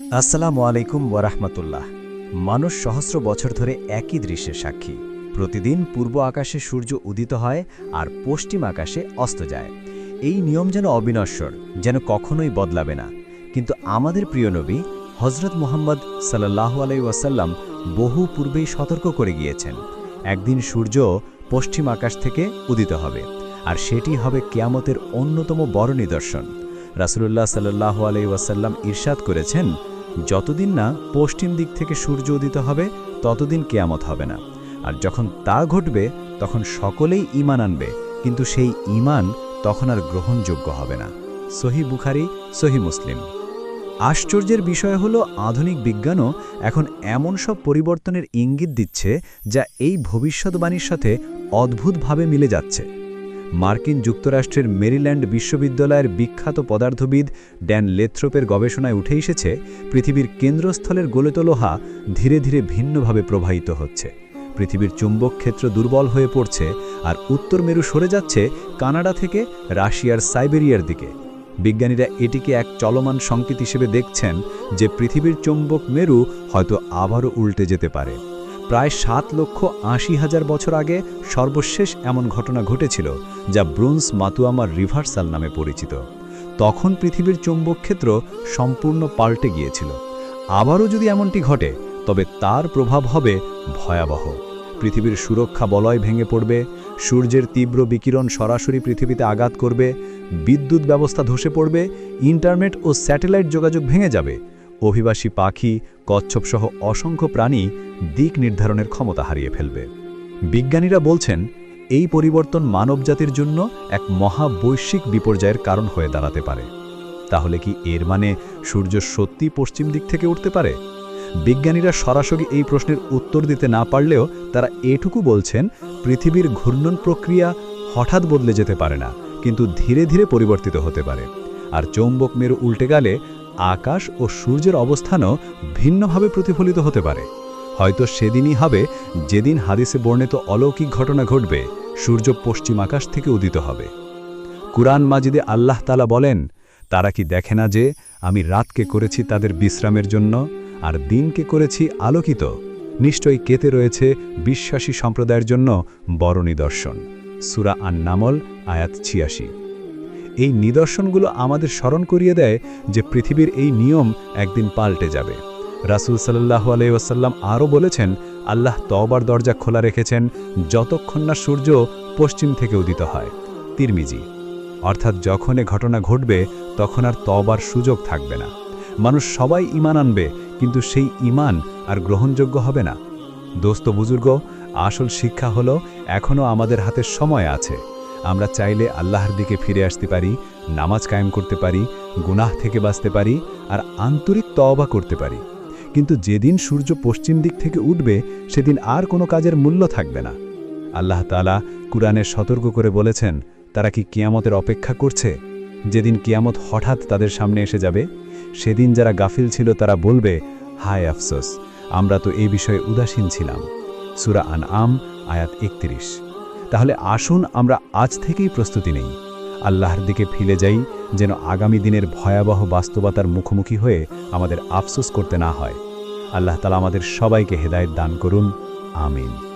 আসসালামু আলাইকুম ওয়ারাহমাতুল্লাহ মানুষ সহস্র বছর ধরে একই দৃশ্যের সাক্ষী। প্রতিদিন পূর্ব আকাশে সূর্য উদিত হয় আর পশ্চিম আকাশে অস্ত যায়। এই নিয়ম যেন অবিনশ্বর, যেন কখনোই বদলাবে না। কিন্তু আমাদের প্রিয় নবী হজরত মোহাম্মদ সাল্লাহ আলাই ওয়াসাল্লাম বহু পূর্বেই সতর্ক করে গিয়েছেন। একদিন সূর্য পশ্চিম আকাশ থেকে উদিত হবে, আর সেটি হবে কেয়ামতের অন্যতম বড় নিদর্শন। রাসুলুল্লাহ সাল্লাহ আলাই ওয়াসাল্লাম ইরশাদ করেছেন, যতদিন না পশ্চিম দিক থেকে সূর্য উদিত হবে, ততদিন কেয়ামত হবে না। আর যখন তা ঘটবে, তখন সকলেই ঈমান আনবে, কিন্তু সেই ঈমান তখন আর গ্রহণযোগ্য হবে না। সহি বুখারি, সহি মুসলিম। আশ্চর্যের বিষয় হল, আধুনিক বিজ্ঞানও এখন এমন সব পরিবর্তনের ইঙ্গিত দিচ্ছে, যা এই ভবিষ্যৎবাণীর সাথে অদ্ভুতভাবে মিলে যাচ্ছে। মার্কিন যুক্তরাষ্ট্রের মেরিল্যান্ড বিশ্ববিদ্যালয়ের বিখ্যাত পদার্থবিদ ড্যান লেথ্রোপের গবেষণায় উঠে এসেছে, পৃথিবীর কেন্দ্রস্থলের গোলেত লোহা ধীরে ধীরে ভিন্নভাবে প্রবাহিত হচ্ছে। পৃথিবীর চুম্বক ক্ষেত্র দুর্বল হয়ে পড়ছে আর উত্তর মেরু সরে যাচ্ছে কানাডা থেকে রাশিয়ার সাইবেরিয়ার দিকে। বিজ্ঞানীরা এটিকে এক চলমান সংকেত হিসেবে দেখছেন যে পৃথিবীর চুম্বক মেরু হয়তো আবারও উল্টে যেতে পারে। প্রায় সাত লক্ষ আশি হাজার বছর আগে সর্বশেষ এমন ঘটনা ঘটেছিল যা ব্রুন্স মাতুয়ামার রিভার্সাল নামে পরিচিত। তখন পৃথিবীর চৌম্বক ক্ষেত্র সম্পূর্ণ পাল্টে গিয়েছিল। আবারও যদি এমনটি ঘটে, তবে তার প্রভাব হবে ভয়াবহ। পৃথিবীর সুরক্ষা বলয় ভেঙে পড়বে, সূর্যের তীব্র বিকিরণ সরাসরি পৃথিবীতে আঘাত করবে, বিদ্যুৎ ব্যবস্থা ধসে পড়বে, ইন্টারনেট ও স্যাটেলাইট যোগাযোগ ভেঙে যাবে অভিবাসী পাখি, কচ্ছপসহ অসংখ্য প্রাণী দিক নির্ধারণের ক্ষমতা হারিয়ে ফেলবে। বিজ্ঞানীরা বলছেন, এই পরিবর্তন মানবজাতির জন্য এক মহাবৈশ্বিক বিপর্যয়ের কারণ হয়ে দাঁড়াতে পারে। তাহলে কি এর মানে সূর্য সত্যি পশ্চিম দিক থেকে উঠতে পারে? বিজ্ঞানীরা সরাসরি এই প্রশ্নের উত্তর দিতে না পারলেও তারা এটুকু বলছেন, পৃথিবীর ঘূর্ণন প্রক্রিয়া হঠাৎ বদলে যেতে পারে না, কিন্তু ধীরে ধীরে পরিবর্তিত হতে পারে। আর চৌম্বক মেরু উল্টে গেলে আকাশ ও সূর্যের অবস্থানও ভিন্নভাবে প্রতিফলিত হতে পারে। হয়তো সেদিনই হবে যেদিন হাদিসে বর্ণিত অলৌকিক ঘটনা ঘটবে, সূর্য পশ্চিম আকাশ থেকে উদিত হবে। কুরআন মাজিদে আল্লাহ তালা বলেন, তারা কি দেখে না যে আমি রাতকে করেছি তাদের বিশ্রামের জন্য আর দিনকে করেছি আলোকিত? নিশ্চয়ই কেতে রয়েছে বিশ্বাসী সম্প্রদায়ের জন্য বড় নিদর্শন। সুরা আন্নামল, আয়াত ছিয়াশি। এই নিদর্শনগুলো আমাদের স্মরণ করিয়ে দেয় যে পৃথিবীর এই নিয়ম একদিন পাল্টে যাবে। রাসুল সাল্লাহ আলাইসাল্লাম আরও বলেছেন, আল্লাহ তবার দরজা খোলা রেখেছেন যতক্ষণ না সূর্য পশ্চিম থেকে উদিত হয়। তিরমিজি, অর্থাৎ যখন এ ঘটনা ঘটবে, তখন আর তবার সুযোগ থাকবে না। মানুষ সবাই ইমান আনবে, কিন্তু সেই ইমান আর গ্রহণযোগ্য হবে না। দোস্ত বুজুর্গ, আসল শিক্ষা হলো এখনও আমাদের হাতে সময় আছে। আমরা চাইলে আল্লাহর দিকে ফিরে আসতে পারি, নামাজ কায়েম করতে পারি, গুনাহ থেকে বাঁচতে পারি আর আন্তরিক তওবা করতে পারি। কিন্তু যেদিন সূর্য পশ্চিম দিক থেকে উঠবে, সেদিন আর কোনো কাজের মূল্য থাকবে না। আল্লাহ তালা কুরআনের সতর্ক করে বলেছেন, তারা কি কিয়ামতের অপেক্ষা করছে? যেদিন কিয়ামত হঠাৎ তাদের সামনে এসে যাবে, সেদিন যারা গাফিল ছিল তারা বলবে, হায় আফসোস, আমরা তো এই বিষয়ে উদাসীন ছিলাম। সুরা আন আম আয়াত একত্রিশ। তাহলে আসুন আমরা আজ থেকেই প্রস্তুতি নেই। আল্লাহর দিকে ফিরে যাই যেন আগামী দিনের ভয়াবহ বাস্তবতার মুখোমুখি হয়ে আমাদের আফসোস করতে না হয়। আল্লাহ তালা আমাদের সবাইকে হেদায়ত দান করুন। আমিন।